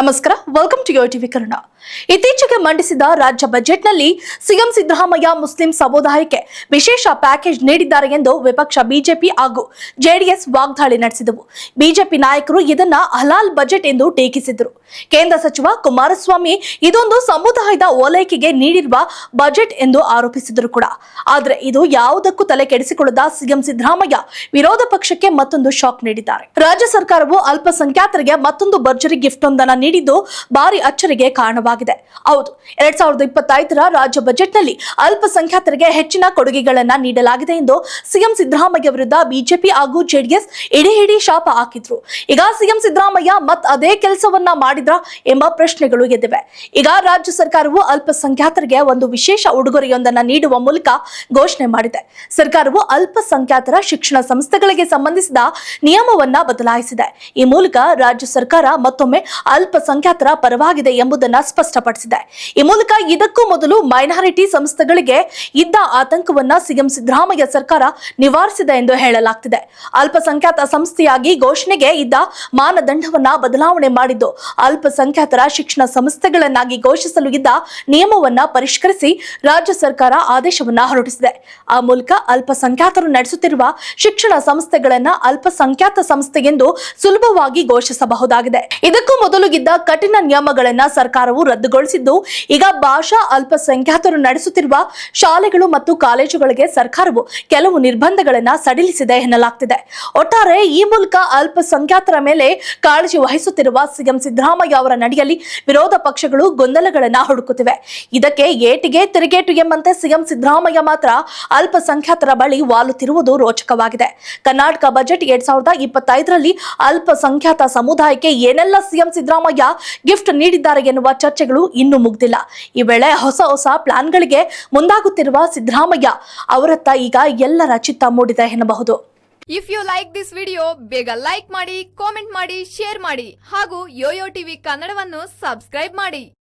ನಮಸ್ಕಾರ welcome to TV Kannada. ಇತ್ತೀಚೆಗೆ ಮಂಡಿಸಿದ ರಾಜ್ಯ ಬಜೆಟ್ನಲ್ಲಿ ಸಿಎಂ ಸಿದ್ದರಾಮಯ್ಯ ಮುಸ್ಲಿಂ ಸಮುದಾಯಕ್ಕೆ ವಿಶೇಷ ಪ್ಯಾಕೇಜ್ ನೀಡಿದ್ದಾರೆ ಎಂದು ವಿಪಕ್ಷ ಬಿಜೆಪಿ ಹಾಗೂ ಜೆಡಿಎಸ್ ವಾಗ್ದಾಳಿ ನಡೆಸಿದವು. ಬಿಜೆಪಿ ನಾಯಕರು ಇದನ್ನ ಹಲಾಲ್ ಬಜೆಟ್ ಎಂದು ಟೀಕಿಸಿದರು. ಕೇಂದ್ರ ಸಚಿವ ಕುಮಾರಸ್ವಾಮಿ ಇದೊಂದು ಸಮುದಾಯದ ಓಲೈಕೆಗೆ ನೀಡಿರುವ ಬಜೆಟ್ ಎಂದು ಆರೋಪಿಸಿದರು ಕೂಡ. ಆದರೆ ಇದು ಯಾವುದಕ್ಕೂ ತಲೆ ಕೆಡಿಸಿಕೊಳ್ಳದ ಸಿಎಂ ಸಿದ್ದರಾಮಯ್ಯ ವಿರೋಧ ಪಕ್ಷಕ್ಕೆ ಮತ್ತೊಂದು ಶಾಕ್ ನೀಡಿದ್ದಾರೆ. ರಾಜ್ಯ ಸರ್ಕಾರವು ಅಲ್ಪಸಂಖ್ಯಾತರಿಗೆ ಮತ್ತೊಂದು ಭರ್ಜರಿ ಗಿಫ್ಟ್ ಒಂದನ್ನ ನೀಡಿದ್ದು ಭಾರಿ ಅಚ್ಚರಿಗೆ ಕಾರಣವಾಗಿದೆ. ಹೌದು, ಎರಡ್ ಸಾವಿರದ ಇಪ್ಪತ್ತೈದರ ರಾಜ್ಯ ಬಜೆಟ್ನಲ್ಲಿ ಅಲ್ಪಸಂಖ್ಯಾತರಿಗೆ ಹೆಚ್ಚಿನ ಕೊಡುಗೆಗಳನ್ನ ನೀಡಲಾಗಿದೆ ಎಂದು ಸಿಎಂ ಸಿದ್ದರಾಮಯ್ಯ ವಿರುದ್ಧ ಬಿಜೆಪಿ ಹಾಗೂ ಜೆಡಿಎಸ್ ಇಡೀ ಇಡೀ ಶಾಪ ಹಾಕಿದ್ರು. ಈಗ ಸಿಎಂ ಸಿದ್ದರಾಮಯ್ಯ ಮತ್ ಅದೇ ಕೆಲಸವನ್ನ ಮಾಡಿದ್ರ ಎಂಬ ಪ್ರಶ್ನೆಗಳು ಎದ್ದಿವೆ. ಈಗ ರಾಜ್ಯ ಸರ್ಕಾರವು ಅಲ್ಪಸಂಖ್ಯಾತರಿಗೆ ಒಂದು ವಿಶೇಷ ಉಡುಗೊರೆಯೊಂದನ್ನ ನೀಡುವ ಮೂಲಕ ಘೋಷಣೆ ಮಾಡಿದೆ. ಸರ್ಕಾರವು ಅಲ್ಪಸಂಖ್ಯಾತರ ಶಿಕ್ಷಣ ಸಂಸ್ಥೆಗಳಿಗೆ ಸಂಬಂಧಿಸಿದ ನಿಯಮವನ್ನ ಬದಲಾಯಿಸಿದೆ. ಈ ಮೂಲಕ ರಾಜ್ಯ ಸರ್ಕಾರ ಮತ್ತೊಮ್ಮೆ ಅಲ್ಪಸಂಖ್ಯಾತರ ಪರವಾಗಿದೆ ಎಂಬುದನ್ನ ಸ್ಪಷ್ಟಪಡಿಸಿದೆ. ಈ ಮೂಲಕ ಇದಕ್ಕೂ ಮೊದಲು ಮೈನಾರಿಟಿ ಸಂಸ್ಥೆಗಳಿಗೆ ಇದ್ದ ಆತಂಕವನ್ನ ಸಿಎಂ ಸಿದ್ದರಾಮಯ್ಯ ಸರ್ಕಾರ ನಿವಾರಿಸಿದೆ ಎಂದು ಹೇಳಲಾಗ್ತಿದೆ. ಅಲ್ಪಸಂಖ್ಯಾತ ಸಂಸ್ಥೆಯಾಗಿ ಘೋಷಣೆಗೆ ಇದ್ದ ಮಾನದಂಡವನ್ನ ಬದಲಾವಣೆ ಮಾಡಿದ್ದು, ಅಲ್ಪಸಂಖ್ಯಾತರ ಶಿಕ್ಷಣ ಸಂಸ್ಥೆಗಳನ್ನಾಗಿ ಘೋಷಿಸಲು ಇದ್ದ ನಿಯಮವನ್ನ ಪರಿಷ್ಕರಿಸಿ ರಾಜ್ಯ ಸರ್ಕಾರ ಆದೇಶವನ್ನ ಹೊರಡಿಸಿದೆ ಆ ಮೂಲಕ ಅಲ್ಪಸಂಖ್ಯಾತರು ನಡೆಸುತ್ತಿರುವ ಶಿಕ್ಷಣ ಸಂಸ್ಥೆಗಳನ್ನ ಅಲ್ಪಸಂಖ್ಯಾತ ಸಂಸ್ಥೆ ಎಂದು ಸುಲಭವಾಗಿ ಘೋಷಿಸಬಹುದಾಗಿದೆ. ಇದಕ್ಕೂ ಮೊದಲು ಇದ್ದ ಕಠಿಣ ನಿಯಮಗಳನ್ನ ಸರ್ಕಾರವು ರದ್ದುಗೊಳಿಸಿದ್ದು, ಈಗ ಭಾಷಾ ಅಲ್ಪಸಂಖ್ಯಾತರು ನಡೆಸುತ್ತಿರುವ ಶಾಲೆಗಳು ಮತ್ತು ಕಾಲೇಜುಗಳಿಗೆ ಸರ್ಕಾರವು ಕೆಲವು ನಿರ್ಬಂಧಗಳನ್ನ ಸಡಿಲಿಸಿದೆ ಎನ್ನಲಾಗ್ತಿದೆ. ಒಟ್ಟಾರೆ ಈ ಮೂಲಕ ಅಲ್ಪಸಂಖ್ಯಾತರ ಮೇಲೆ ಕಾಳಜಿ ವಹಿಸುತ್ತಿರುವ ಸಿಎಂ ಸಿದ್ದರಾಮಯ್ಯ ಅವರ ನಡೆಯಲ್ಲಿ ವಿರೋಧ ಪಕ್ಷಗಳು ಗೊಂದಲಗಳನ್ನ ಹುಡುಕುತ್ತಿವೆ. ಇದಕ್ಕೆ ಏಟಿಗೆ ತಿರುಗೇಟು ಎಂಬಂತೆ ಸಿಎಂ ಸಿದ್ದರಾಮಯ್ಯ ಮಾತ್ರ ಅಲ್ಪಸಂಖ್ಯಾತರ ಬಳಿ ವಾಲುತ್ತಿರುವುದು ರೋಚಕವಾಗಿದೆ. ಕರ್ನಾಟಕ ಬಜೆಟ್ ಎರಡ್ ಸಾವಿರದ ಇಪ್ಪತ್ತೈದರಲ್ಲಿ ಅಲ್ಪಸಂಖ್ಯಾತ ಸಮುದಾಯಕ್ಕೆ ಏನೆಲ್ಲ ಸಿಎಂ ಸಿದ್ದರಾಮಯ್ಯ ಗಿಫ್ಟ್ ನೀಡಿದ್ದಾರೆ ಎನ್ನುವ ಚರ್ಚೆಗಳು ಇನ್ನೂ ಮುಗ್ದಿಲ್ಲ. ಈ ವೇಳೆ ಹೊಸ ಹೊಸ ಪ್ಲಾನ್ಗಳಿಗೆ ಮುಂದಾಗುತ್ತಿರುವ ಸಿದ್ದರಾಮಯ್ಯ ಅವರತ್ತ ಈಗ ಎಲ್ಲರ ಚಿತ್ತ ಮೂಡಿದೆ ಎನ್ನಬಹುದು. If you like this video ಬೇಗ ಲೈಕ್ ಮಾಡಿ ಕಾಮೆಂಟ್ ಮಾಡಿ ಶೇರ್ ಮಾಡಿ ಹಾಗೂ ಯೋಯೋ ಟಿವಿ ಕನ್ನಡವನ್ನು ಸಬ್ಸ್ಕ್ರೈಬ್ ಮಾಡಿ.